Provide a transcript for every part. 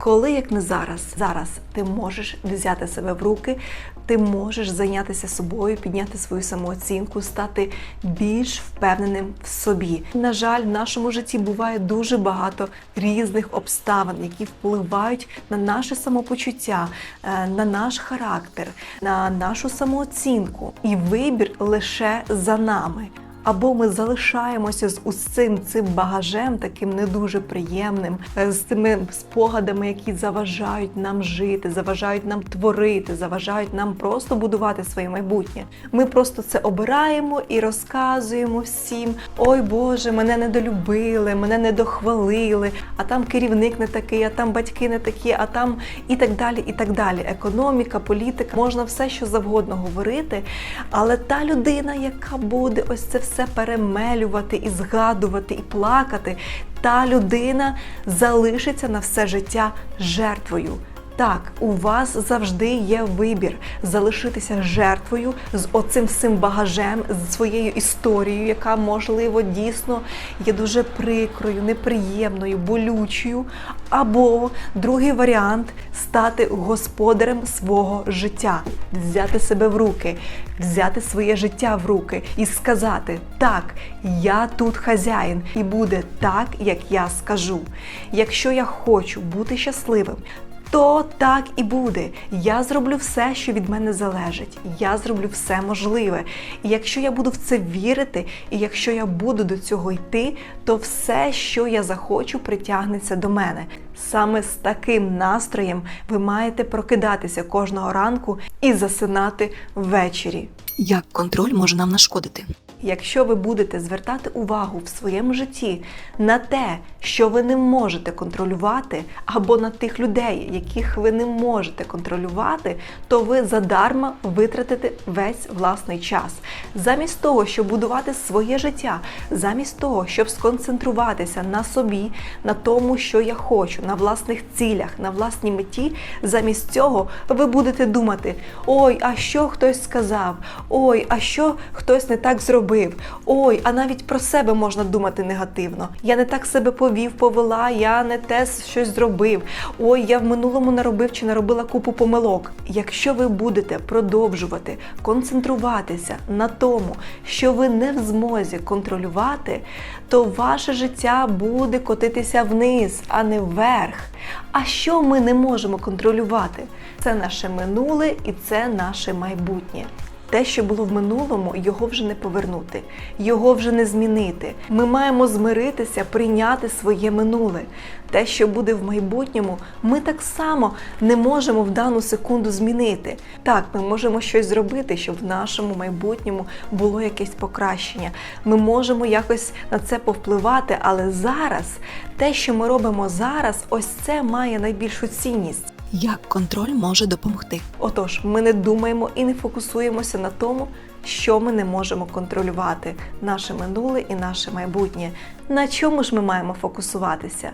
Коли як не зараз, зараз ти можеш взяти себе в руки, ти можеш зайнятися собою, підняти свою самооцінку, стати більш впевненим в собі. На жаль, в нашому житті буває дуже багато різних обставин, які впливають на наше самопочуття, е, на наш характер, на нашу самооцінку. І вибір лише за нами. Або ми залишаємося з усім цим багажем, таким не дуже приємним, е, з тими спогадами, які заважають нам жити, заважають нам творити, заважають нам просто будувати своє майбутнє. Ми просто це обираємо і розказуємо всім: ой Боже, мене недолюбили, мене недохвалили, а там керівник не такий, а там батьки не такі, а там і так далі. І так далі. Економіка, політика, можна все, що завгодно говорити. Але та людина, яка буде ось це все перемелювати і згадувати, і плакати, та людина залишиться на все життя жертвою. Так, у вас завжди є вибір залишитися жертвою з оцим всім багажем, з своєю історією, яка можливо дійсно є дуже прикрою, неприємною, болючою. Або другий варіант стати господарем свого життя, взяти себе в руки, взяти своє життя в руки і сказати: так, я тут хазяїн, і буде так, як я скажу. Якщо я хочу бути щасливим, то так і буде. Я зроблю все, що від мене залежить. Я зроблю все можливе. І якщо я буду в це вірити, і якщо я буду до цього йти, то все, що я захочу, притягнеться до мене. Саме з таким настроєм ви маєте прокидатися кожного ранку і засинати ввечері. Як контроль може нам нашкодити? Якщо ви будете звертати увагу в своєму житті на те, що ви не можете контролювати, або на тих людей, яких ви не можете контролювати, то ви задарма витратите весь власний час. Замість того, щоб будувати своє життя, замість того, щоб сконцентруватися на собі, на тому, що я хочу, на власних цілях, на власній меті, замість цього ви будете думати: ой, а що хтось сказав? Ой, а що хтось не так зробив? Ой, а навіть про себе можна думати негативно. Я не так себе повів, повела, я не те щось зробив. Ой, я в минулому наробив чи наробила купу помилок. Якщо ви будете продовжувати концентруватися на тому, що ви не в змозі контролювати, то ваше життя буде котитися вниз, а не вверх. А що ми не можемо контролювати? Це наше минуле і це наше майбутнє. Те, що було в минулому, його вже не повернути, його вже не змінити. Ми маємо змиритися, прийняти своє минуле. Те, що буде в майбутньому, ми так само не можемо в дану секунду змінити. Так, ми можемо щось зробити, щоб в нашому майбутньому було якесь покращення. Ми можемо якось на це повпливати, але зараз те, що ми робимо зараз, ось це має найбільшу цінність. Як контроль може допомогти? Отож, ми не думаємо і не фокусуємося на тому, що ми не можемо контролювати наше минуле і наше майбутнє. На чому ж ми маємо фокусуватися?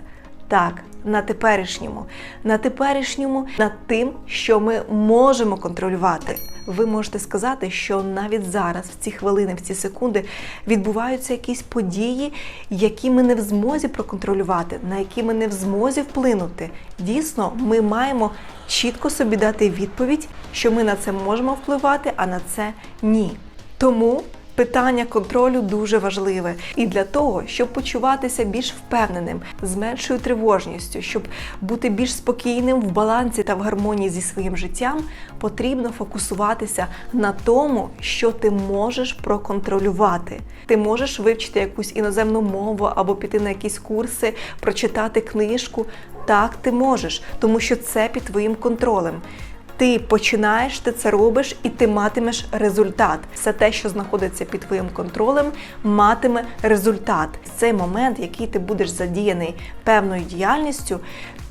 Так, на теперішньому, на теперішньому, над тим, що ми можемо контролювати. Ви можете сказати, що навіть зараз, в ці хвилини, в ці секунди, відбуваються якісь події, які ми не в змозі проконтролювати, на які ми не в змозі вплинути. Дійсно, ми маємо чітко собі дати відповідь, що ми на це можемо впливати, а на це ні. Тому Питання контролю дуже важливе, і для того, щоб почуватися більш впевненим, з меншою тривожністю, щоб бути більш спокійним в балансі та в гармонії зі своїм життям, потрібно фокусуватися на тому, що ти можеш проконтролювати. Ти можеш вивчити якусь іноземну мову або піти на якісь курси, прочитати книжку. Так, ти можеш, тому що це під твоїм контролем. Ти починаєш, ти це робиш, і ти матимеш результат. Все те, що знаходиться під твоїм контролем, матиме результат. Цей момент, який ти будеш задіяний певною діяльністю,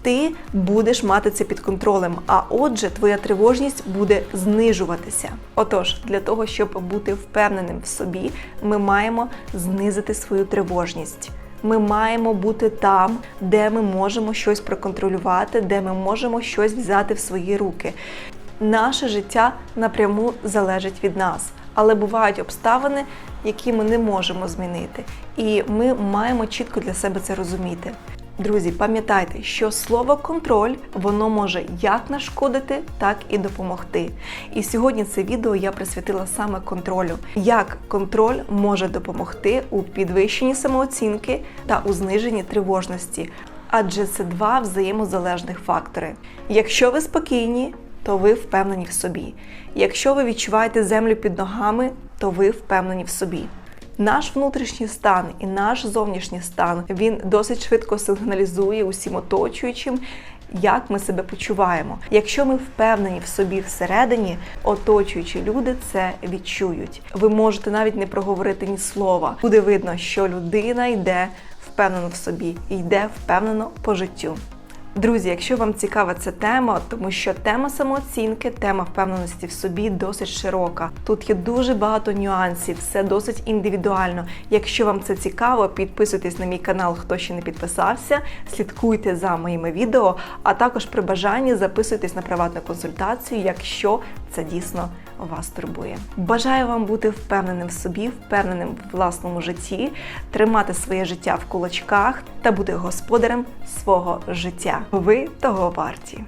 ти будеш мати це під контролем. А отже, твоя тривожність буде знижуватися. Отож, для того, щоб бути впевненим в собі, ми маємо знизити свою тривожність. Ми маємо бути там, де ми можемо щось проконтролювати, де ми можемо щось взяти в свої руки. Наше життя напряму залежить від нас, але бувають обставини, які ми не можемо змінити. І ми маємо чітко для себе це розуміти. Друзі, пам'ятайте, що слово контроль воно може як нашкодити, так і допомогти. І сьогодні це відео я присвятила саме контролю, як контроль може допомогти у підвищенні самооцінки та у зниженні тривожності. Адже це два взаємозалежних фактори. Якщо ви спокійні, то ви впевнені в собі. Якщо ви відчуваєте землю під ногами, то ви впевнені в собі. Наш внутрішній стан і наш зовнішній стан він досить швидко сигналізує усім оточуючим, як ми себе почуваємо. Якщо ми впевнені в собі всередині, оточуючі люди це відчують. Ви можете навіть не проговорити ні слова. Буде видно, що людина йде впевнено в собі і йде впевнено по життю. Друзі, якщо вам цікава ця тема, тому що тема самооцінки, тема впевненості в собі досить широка. Тут є дуже багато нюансів, все досить індивідуально. Якщо вам це цікаво, підписуйтесь на мій канал, хто ще не підписався, слідкуйте за моїми відео, а також при бажанні записуйтесь на приватну консультацію, якщо це дійсно вас турбує. Бажаю вам бути впевненим в собі, впевненим в власному житті, тримати своє життя в кулачках та бути господарем свого життя. Ви того варті.